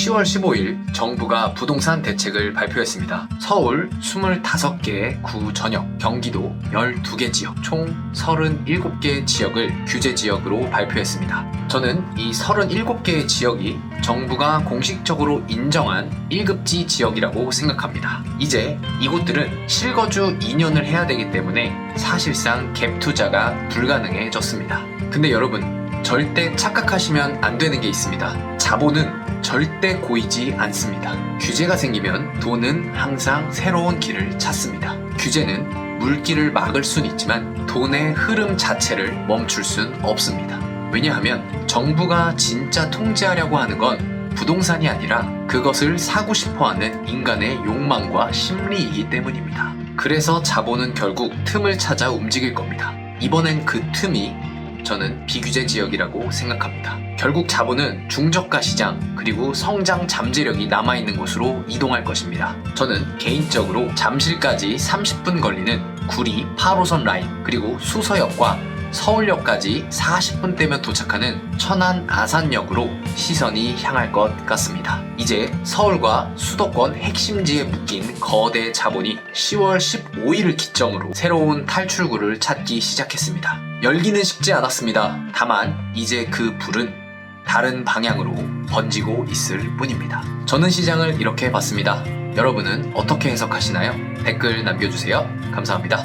10월 15일 정부가 부동산 대책을 발표했습니다. 서울 25개 구 전역, 경기도 12개 지역, 총 37개 지역을 규제 지역으로 발표했습니다. 저는 이 37개의 지역이 정부가 공식적으로 인정한 1급지 지역이라고 생각합니다. 이제 이곳들은 실거주 2년을 해야 되기 때문에 사실상 갭 투자가 불가능해졌습니다. 근데 여러분, 절대 착각하시면 안 되는 게 있습니다. 자본은 절대 고이지 않습니다. 규제가 생기면 돈은 항상 새로운 길을 찾습니다. 규제는 물길을 막을 순 있지만 돈의 흐름 자체를 멈출 순 없습니다. 왜냐하면 정부가 진짜 통제하려고 하는 건 부동산이 아니라 그것을 사고 싶어 하는 인간의 욕망과 심리이기 때문입니다. 그래서 자본은 결국 틈을 찾아 움직일 겁니다. 이번엔 그 틈이 저는 비규제 지역이라고 생각합니다. 결국 자본은 중저가 시장 그리고 성장 잠재력이 남아있는 곳으로 이동할 것입니다. 저는 개인적으로 잠실까지 30분 걸리는 구리 8호선 라인 그리고 수서역과 서울역까지 40분 대면 도착하는 천안 아산역으로 시선이 향할 것 같습니다. 이제 서울과 수도권 핵심지에 묶인 거대 자본이 10월 15일을 기점으로 새로운 탈출구를 찾기 시작했습니다. 열기는 식지 않았습니다. 다만 이제 그 불은 다른 방향으로 번지고 있을 뿐입니다. 저는 시장을 이렇게 봤습니다. 여러분은 어떻게 해석하시나요? 댓글 남겨주세요. 감사합니다.